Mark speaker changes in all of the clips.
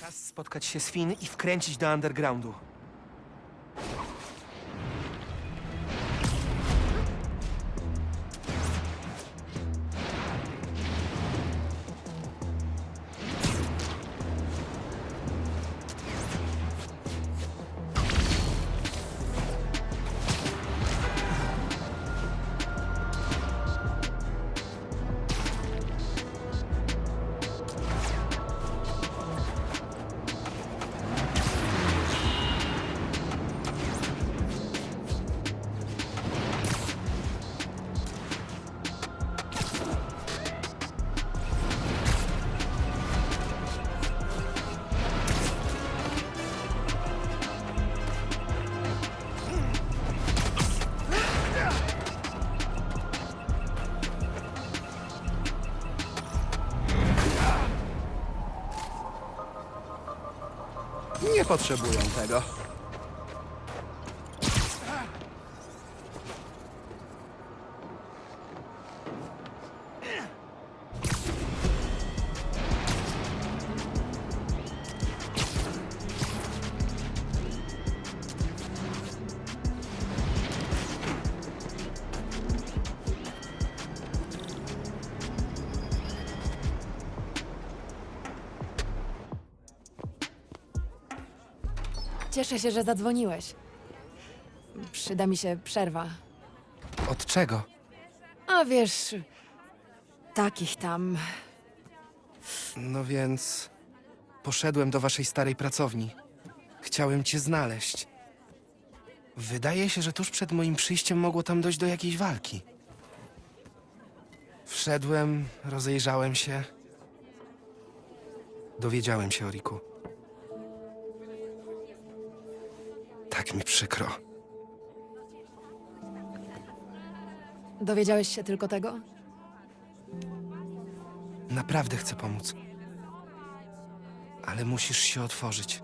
Speaker 1: Czas spotkać się z Finn i wkręcić do undergroundu.
Speaker 2: Nie potrzebują tego.
Speaker 3: Cieszę się, że zadzwoniłeś. Przyda mi się przerwa.
Speaker 1: Od czego?
Speaker 3: A wiesz, takich tam.
Speaker 1: No więc. Poszedłem do waszej starej pracowni. Chciałem cię znaleźć. Wydaje się, że tuż przed moim przyjściem mogło tam dojść do jakiejś walki. Wszedłem, rozejrzałem się. Dowiedziałem się o Riku. Tak mi przykro.
Speaker 3: Dowiedziałeś się tylko tego?
Speaker 1: Naprawdę chcę pomóc. Ale musisz się otworzyć.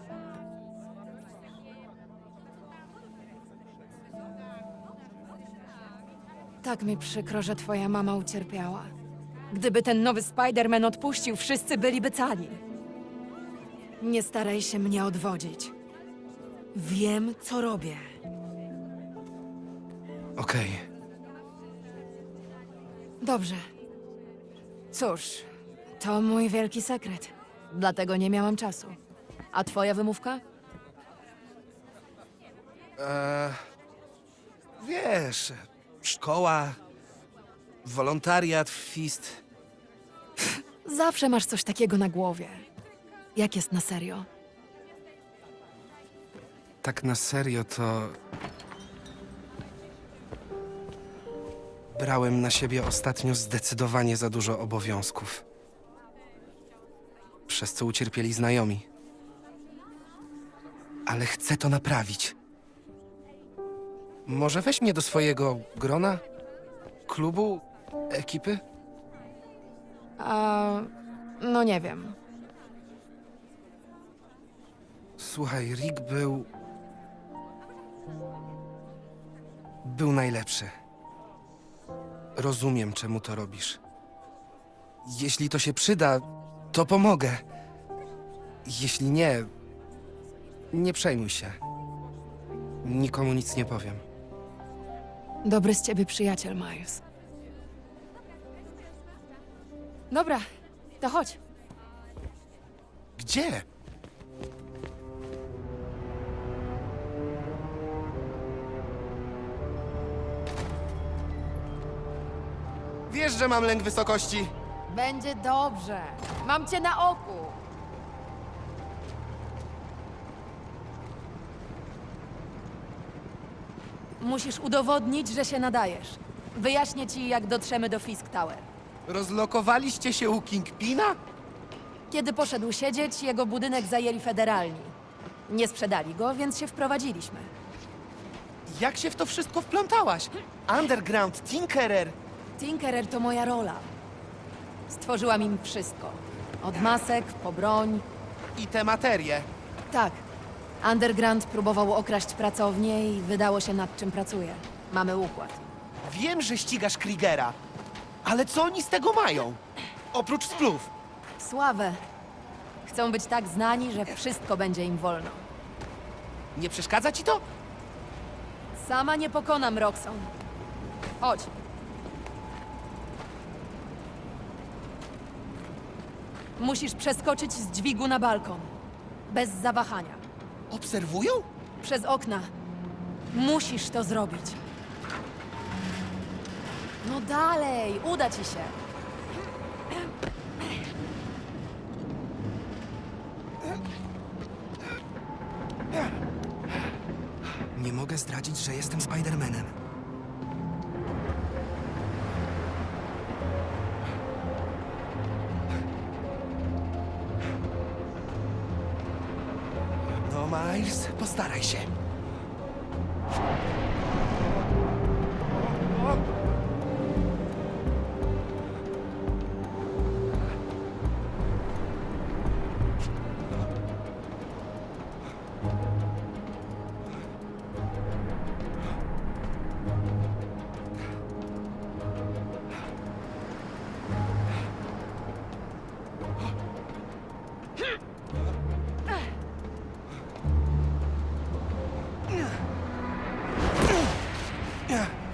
Speaker 3: Tak mi przykro, że twoja mama ucierpiała. Gdyby ten nowy Spider-Man odpuścił, wszyscy byliby cali. Nie staraj się mnie odwodzić. Wiem, co robię.
Speaker 1: Okej.
Speaker 3: Dobrze. Cóż, to mój wielki sekret. Dlatego nie miałam czasu. A twoja wymówka?
Speaker 1: Eee, wiesz, szkoła, wolontariat, fist.
Speaker 3: Zawsze masz coś takiego na głowie. Jak jest na serio?
Speaker 1: Tak na serio to. Brałem na siebie ostatnio zdecydowanie za dużo obowiązków. Przez co ucierpieli znajomi. Ale chcę to naprawić. Może weź mnie do swojego grona? Klubu? Ekipy?
Speaker 3: A, no nie wiem.
Speaker 1: Słuchaj, Rick był. Był najlepszy. Rozumiem, czemu to robisz. Jeśli to się przyda, to pomogę. Jeśli nie, nie przejmuj się. Nikomu nic nie powiem.
Speaker 3: Dobry z ciebie przyjaciel, Miles. Dobra, to chodź.
Speaker 1: Gdzie? Wiesz, że mam lęk wysokości.
Speaker 3: Będzie dobrze. Mam cię na oku. Musisz udowodnić, że się nadajesz. Wyjaśnię ci, jak dotrzemy do Fisk Tower.
Speaker 1: Rozlokowaliście się u Kingpina?
Speaker 3: Kiedy poszedł siedzieć, jego budynek zajęli federalni. Nie sprzedali go, więc się wprowadziliśmy.
Speaker 1: Jak się w to wszystko wplątałaś? Underground, Tinkerer.
Speaker 3: Tinkerer to moja rola. Stworzyłam im wszystko. Od masek po broń.
Speaker 1: I te materie.
Speaker 3: Tak. Underground próbował okraść pracownię i wydało się nad czym pracuje. Mamy układ.
Speaker 1: Wiem, że ścigasz Kriegera. Ale co oni z tego mają? Oprócz splów.
Speaker 3: Sławę. Chcą być tak znani, że wszystko będzie im wolno.
Speaker 1: Nie przeszkadza ci to?
Speaker 3: Sama nie pokonam Roxon. Chodź. Musisz przeskoczyć z dźwigu na balkon. Bez zawahania.
Speaker 1: Obserwują?
Speaker 3: Przez okna. Musisz to zrobić. No dalej, uda ci się.
Speaker 1: Nie mogę zdradzić, że jestem Spidermanem. Postaraj się.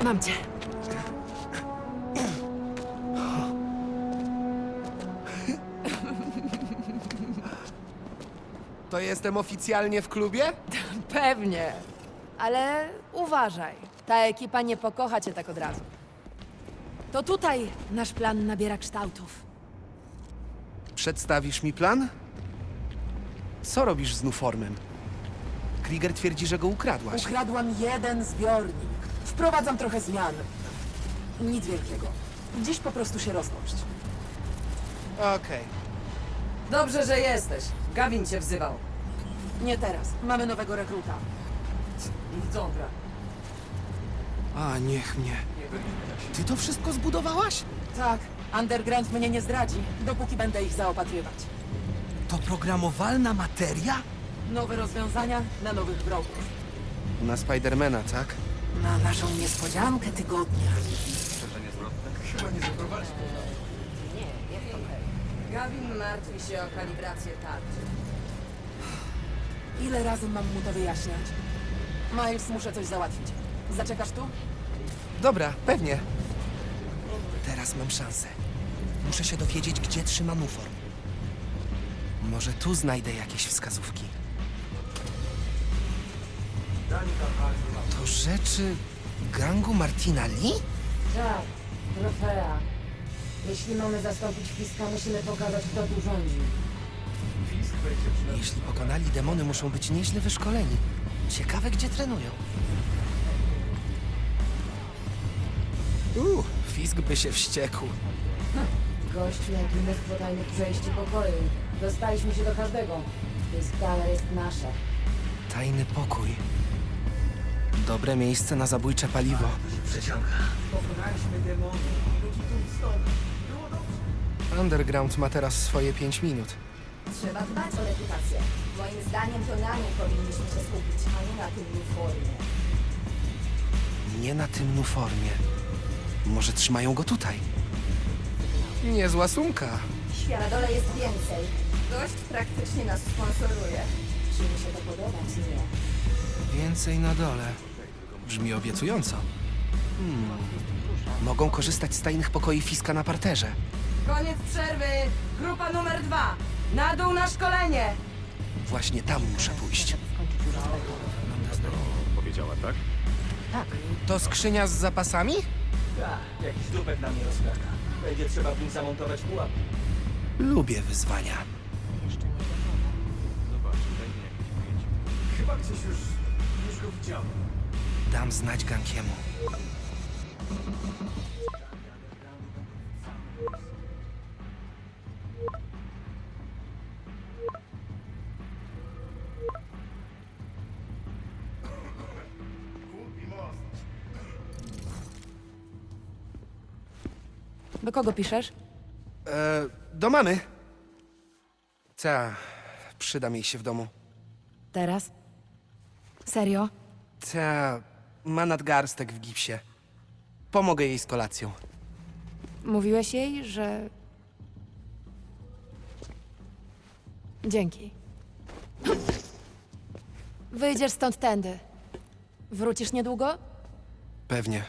Speaker 3: Mam cię.
Speaker 1: To jestem oficjalnie w klubie?
Speaker 3: Pewnie. Ale uważaj. Ta ekipa nie pokocha cię tak od razu. To tutaj nasz plan nabiera kształtów.
Speaker 1: Przedstawisz mi plan? Co robisz z Nuformem? Krieger twierdzi, że go ukradłaś.
Speaker 4: Ukradłam jeden zbiornik. Wprowadzam trochę zmian. Nic wielkiego. Dziś po prostu się rozgość.
Speaker 1: Okej.
Speaker 5: Dobrze, że jesteś. Gavin cię wzywał.
Speaker 4: Nie teraz. Mamy nowego rekruta.
Speaker 5: Dobra.
Speaker 1: A, niech mnie. Ty to wszystko zbudowałaś?
Speaker 4: Tak, Underground mnie nie zdradzi, dopóki będę ich zaopatrywać.
Speaker 1: To programowalna materia?
Speaker 4: Nowe rozwiązania na nowych wrogów.
Speaker 1: Na Spidermana, tak?
Speaker 4: Na naszą niespodziankę tygodnia.
Speaker 5: Gavin martwi się o kalibrację tarczy.
Speaker 4: Ile razy mam mu to wyjaśniać? Miles, muszę coś załatwić. Zaczekasz tu?
Speaker 1: Dobra, pewnie. Teraz mam szansę. Muszę się dowiedzieć, gdzie trzyma Nuform. Może tu znajdę jakieś wskazówki. To rzeczy gangu Martina Lee?
Speaker 6: Tak, trofea. Jeśli mamy zastąpić Fiska, musimy pokazać, kto tu rządzi.
Speaker 1: Jeśli pokonali demony, muszą być nieźle wyszkoleni. Ciekawe, gdzie trenują. Uuu, Fisk by się wściekł.
Speaker 6: Gościu jak mnóstwo tajnych przejść i pokoi. Dostaliśmy się do każdego. Fisk Tower jest nasze.
Speaker 1: Tajny pokój. Dobre miejsce na zabójcze paliwo. Underground ma teraz swoje 5 minut.
Speaker 7: Trzeba dbać o reputację. Moim zdaniem to na niej powinniśmy się skupić, a nie na tym uniformie.
Speaker 1: Nie na tym nuformie. Może trzymają go tutaj. Niezła sumka.
Speaker 7: Świat na dole jest więcej. Gość praktycznie nas sponsoruje.
Speaker 6: Czy mi się to podoba, czy nie?
Speaker 1: Więcej na dole. Brzmi obiecująco. Hmm. Mogą korzystać z tajnych pokoi Fiska na parterze.
Speaker 5: Koniec przerwy! Grupa numer dwa! Na dół na szkolenie!
Speaker 1: Właśnie tam muszę pójść.
Speaker 8: Powiedziała tak?
Speaker 1: To skrzynia z zapasami?
Speaker 9: Tak, jakiś dupek na mnie rozkaka. Będzie trzeba w nim zamontować pułapkę.
Speaker 1: Lubię wyzwania.
Speaker 9: Chyba gdzieś już go widziałem.
Speaker 1: Dam znać Gankiemu.
Speaker 3: Do kogo piszesz?
Speaker 1: E, do mamy. Ta, przyda mi się w domu.
Speaker 3: Teraz? Serio?
Speaker 1: Ta, ma nadgarstek w gipsie. Pomogę jej z kolacją.
Speaker 3: Mówiłeś jej, że Dzięki. Wyjdziesz stąd tędy. Wrócisz niedługo?
Speaker 10: Pewnie.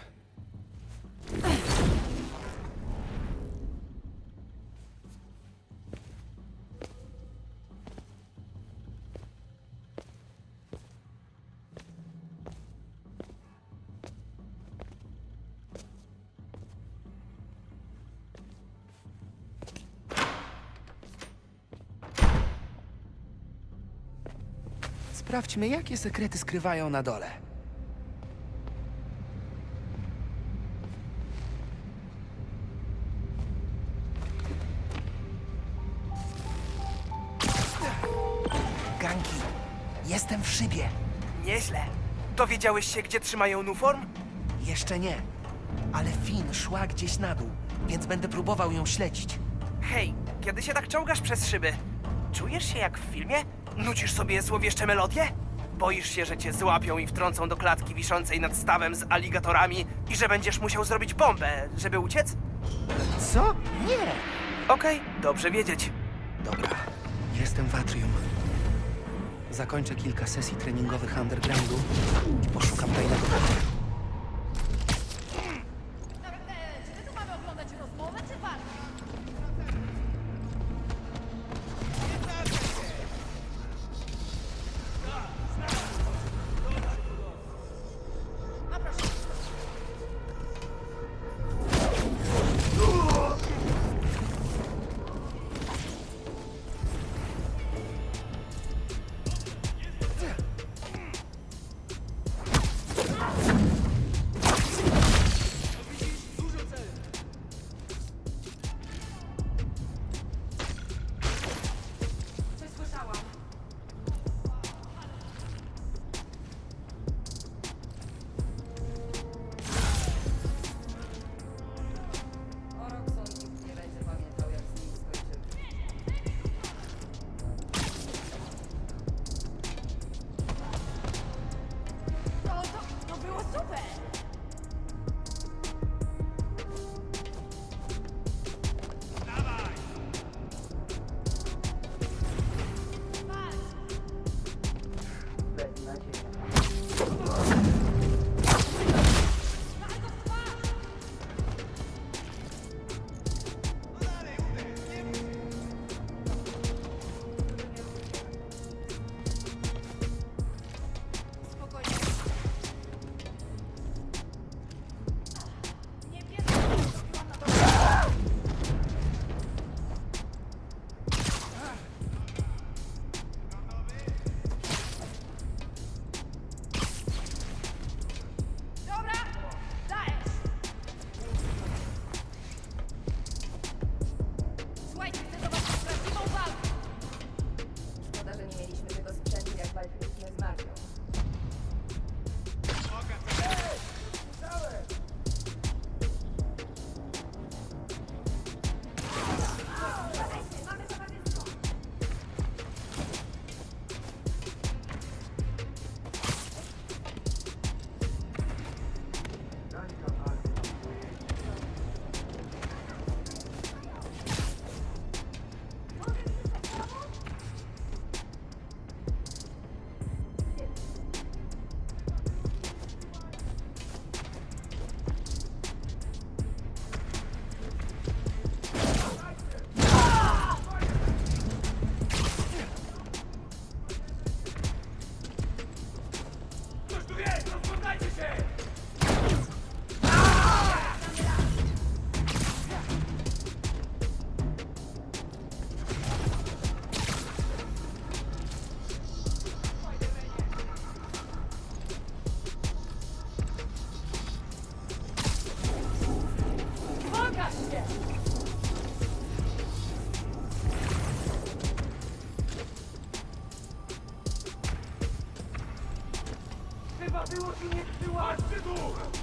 Speaker 1: Sprawdźmy, jakie sekrety skrywają na dole.
Speaker 10: Ganki, jestem w szybie. Nieźle. Dowiedziałeś się, gdzie trzymają Nuform? Jeszcze nie. Ale Finn szła gdzieś na dół, więc będę próbował ją śledzić. Hej, kiedy się tak czołgasz przez szyby, czujesz się jak w filmie? Nucisz sobie złowieszcze melodie? Boisz się, że cię złapią i wtrącą do klatki wiszącej nad stawem z aligatorami i że będziesz musiał zrobić bombę, żeby uciec?
Speaker 1: Co? Nie!
Speaker 10: Okej, dobrze wiedzieć. Dobra, jestem w atrium. Zakończę kilka sesji treningowych undergroundu i poszukam tajnego pokoju.
Speaker 11: Chyba
Speaker 12: było ci nie
Speaker 1: przyłaszczy duch!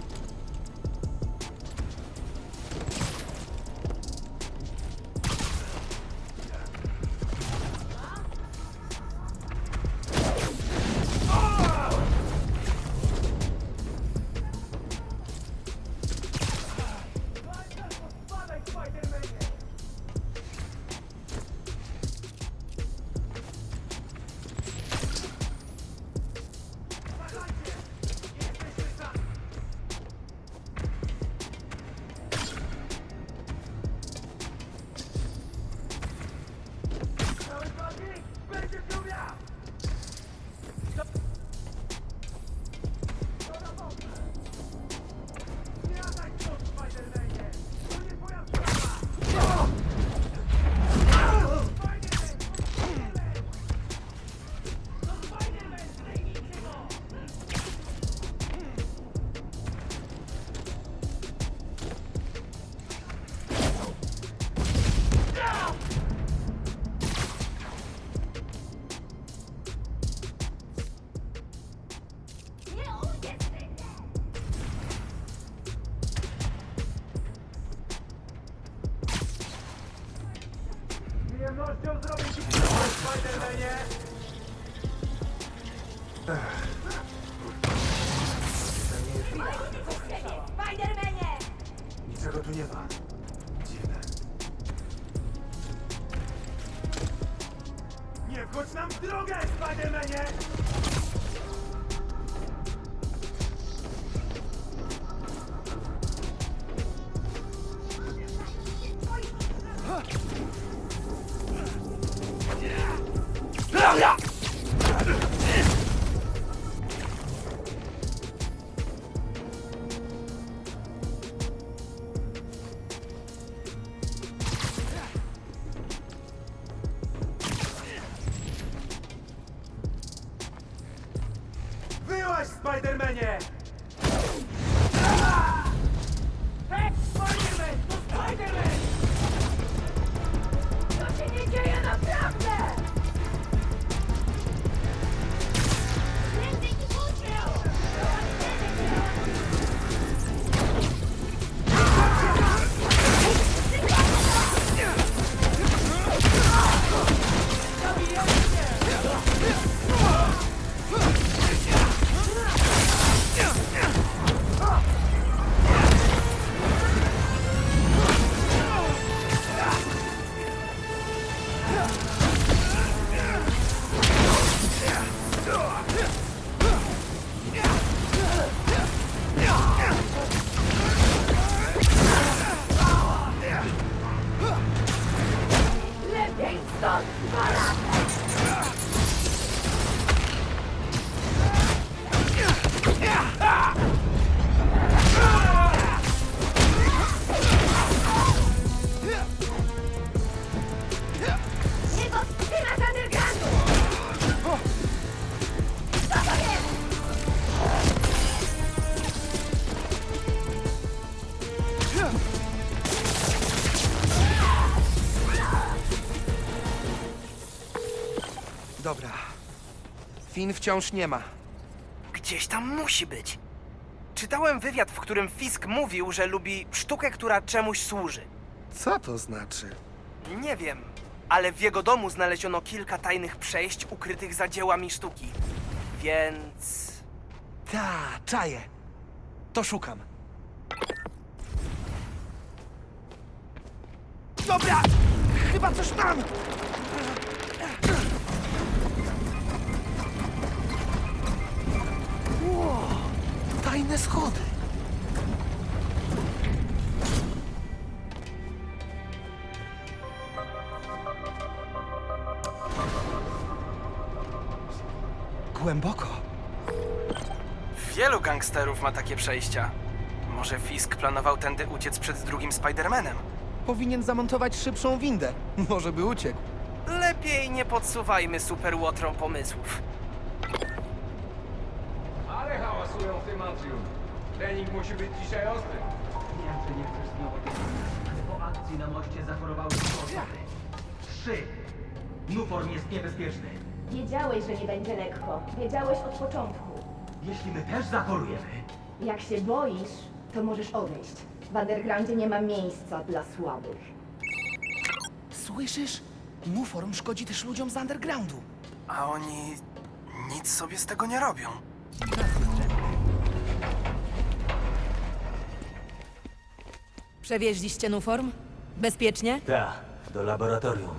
Speaker 1: Nie wchodź nam w drogę, Spidermanie!
Speaker 10: Finn wciąż nie ma. Gdzieś tam musi być. Czytałem wywiad, w którym Fisk mówił, że lubi sztukę, która czemuś służy.
Speaker 1: Co to znaczy?
Speaker 10: Nie wiem, ale w jego domu znaleziono kilka tajnych przejść ukrytych za dziełami sztuki. Więc.
Speaker 1: Ta, czaję. To szukam. Dobra! Chyba coś mam! Tajne schody. Głęboko.
Speaker 10: Wielu gangsterów ma takie przejścia. Może Fisk planował tędy uciec przed drugim Spidermanem?
Speaker 1: Powinien zamontować szybszą windę. Może by uciekł.
Speaker 10: Lepiej nie podsuwajmy superłotrom pomysłów.
Speaker 13: Ale hałasują w tym atrium. Trening musi być dzisiaj ostry.
Speaker 9: Wiem, że nie chcesz znowu ale po akcji na moście zachorowały trzy osoby. Trzy! Nuform jest niebezpieczny.
Speaker 7: Wiedziałeś, że nie będzie lekko. Wiedziałeś od początku.
Speaker 9: Jeśli my też zachorujemy,
Speaker 7: Jak się boisz, to możesz odejść. W undergroundzie nie ma miejsca dla słabych.
Speaker 1: Słyszysz? Nuform szkodzi też ludziom z undergroundu.
Speaker 10: A oni nic sobie z tego nie robią.
Speaker 3: Przewieźliście Nuform? Bezpiecznie?
Speaker 9: Tak, do laboratorium.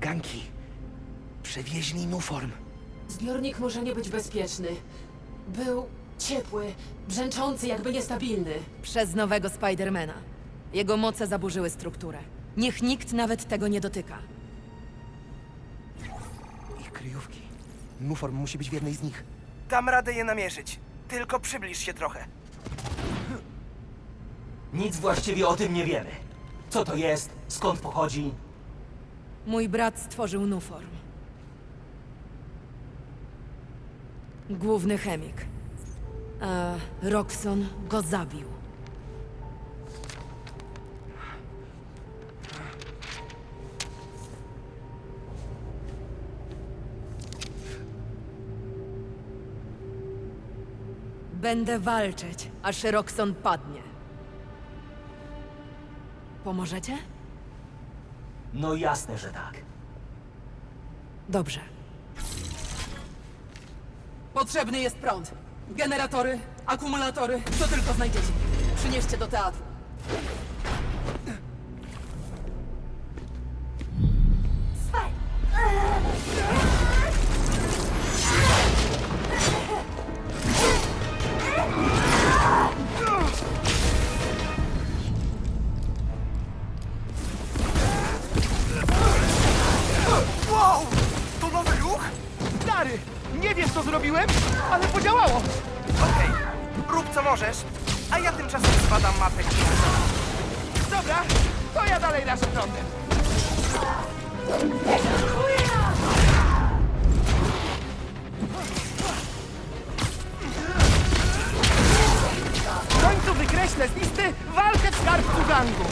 Speaker 1: Ganki. Przewieźli Nuform.
Speaker 4: Zbiornik może nie być bezpieczny. Był ciepły, brzęczący, jakby niestabilny.
Speaker 3: Przez nowego Spidermana. Jego moce zaburzyły strukturę. Niech nikt nawet tego nie dotyka.
Speaker 1: Ich kryjówki. Nuform musi być w jednej z nich.
Speaker 10: Dam radę je namierzyć. Tylko przybliż się trochę.
Speaker 9: Nic właściwie o tym nie wiemy. Co to jest? Skąd pochodzi?
Speaker 3: Mój brat stworzył Nuform. Główny chemik. A Roxon go zabił. Będę walczyć, aż Roxon padnie. Pomożecie?
Speaker 9: No jasne, że tak.
Speaker 3: Dobrze.
Speaker 4: Potrzebny jest prąd. Generatory, akumulatory, co tylko znajdziecie. Przynieście do teatru.
Speaker 1: Co zrobiłem, ale podziałało! Okej, rób co możesz, a ja tymczasem zbadam mapę Dobra, to ja dalej rażę prądem. W końcu wykreślę z listy walkę w skarbcu gangu.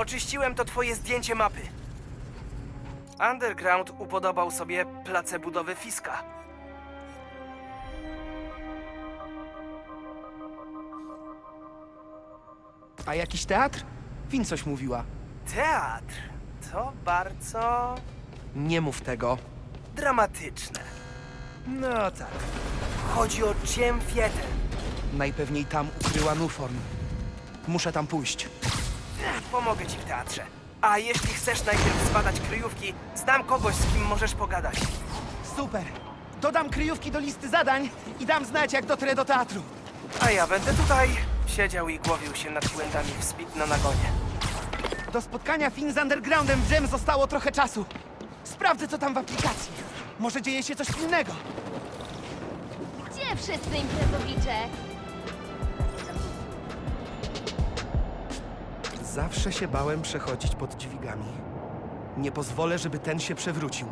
Speaker 1: Oczyściłem to twoje zdjęcie mapy. Underground upodobał sobie place budowy Fiska. A jakiś teatr? Fin coś mówiła. Teatr? To bardzo... Nie mów tego. Dramatyczne. No tak. Chodzi o Ciem Fietę. Najpewniej tam ukryła Nuform. Muszę tam pójść. Pomogę ci w teatrze. A jeśli chcesz najpierw zbadać kryjówki, znam kogoś, z kim możesz pogadać. Super. Dodam kryjówki do listy zadań i dam znać, jak dotrę do teatru. A ja będę tutaj siedział i głowił się nad błędami w Speed na nagonie. Do spotkania Fin z Undergroundem w Jam zostało trochę czasu. Sprawdzę, co tam w aplikacji. Może dzieje się coś innego.
Speaker 14: Gdzie wszyscy imprezowicze?
Speaker 1: Zawsze się bałem przechodzić pod dźwigami. Nie pozwolę, żeby ten się przewrócił.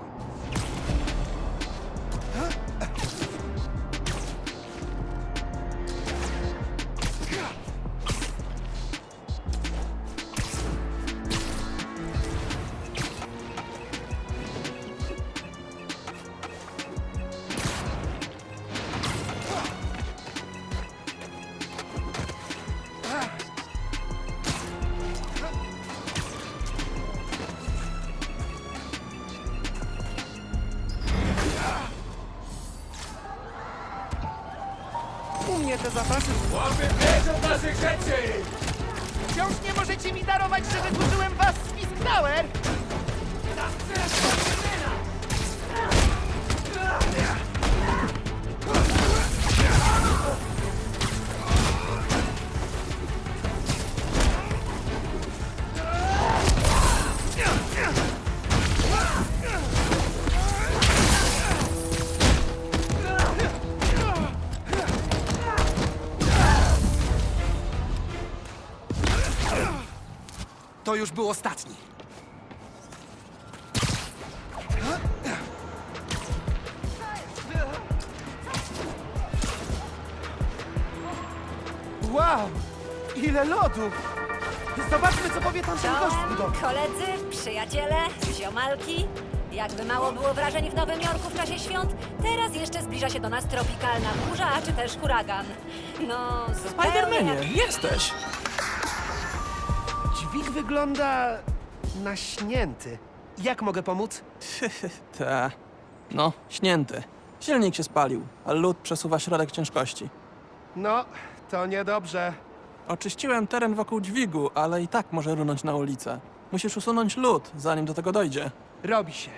Speaker 1: Te zapasy
Speaker 8: Łapy od naszych rzeczy!
Speaker 1: wciąż nie możecie mi darować, że wydłużyłem was z Fisk Tower! To już był ostatni. Wow! Ile lodu! Zobaczmy, co powie tam ten gość w
Speaker 14: koledzy, przyjaciele, ziomalki. Jakby mało było wrażeń w Nowym Jorku w czasie świąt, teraz jeszcze zbliża się do nas tropikalna burza, czy też huragan. No, zupełnie jak...
Speaker 2: jesteś!
Speaker 1: Dźwig wygląda... naśnięty. Jak mogę pomóc?
Speaker 2: Te. No, śnięty. Silnik się spalił, a lód przesuwa środek ciężkości.
Speaker 1: No, to niedobrze.
Speaker 2: Oczyściłem teren wokół dźwigu, ale i tak może runąć na ulicę. Musisz usunąć lód, zanim do tego dojdzie.
Speaker 1: Robi się.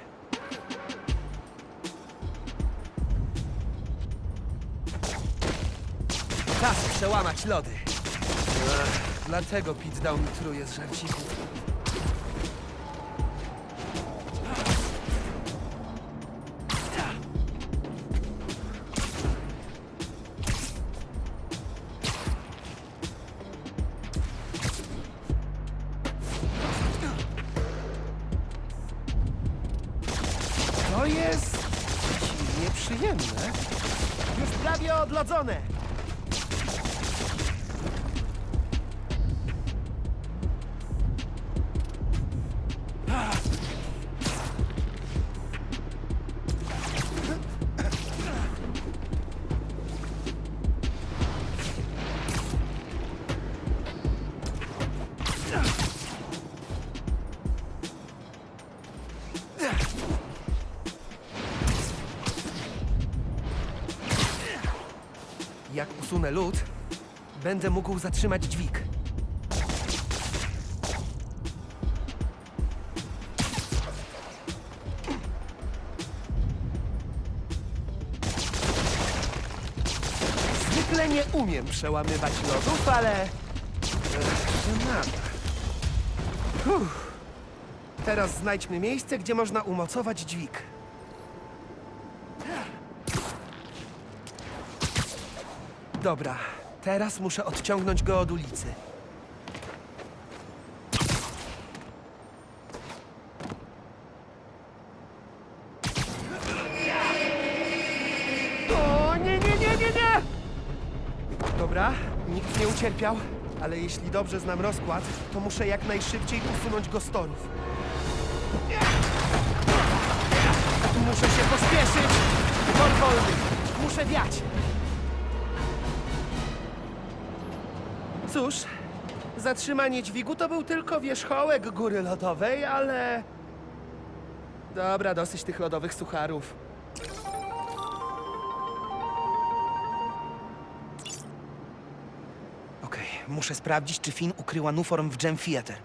Speaker 1: Czas przełamać lody. Ech, dlatego Pete dał mi truje z żarcików. Usunę lód, będę mógł zatrzymać dźwig. Zwykle nie umiem przełamywać lodów, ale... Uff. Teraz znajdźmy miejsce, gdzie można umocować dźwig. Dobra, teraz muszę odciągnąć go od ulicy. O, nie, nie, nie, nie, nie! Dobra, nikt nie ucierpiał, ale jeśli dobrze znam rozkład, to muszę jak najszybciej usunąć go z torów. Muszę się pospieszyć! Tor wolny! Muszę wiać! Cóż, zatrzymanie dźwigu to był tylko wierzchołek góry lodowej, ale... Dobra, dosyć tych lodowych sucharów. Okej, muszę sprawdzić, czy Finn ukryła Nuform w Gem Theater.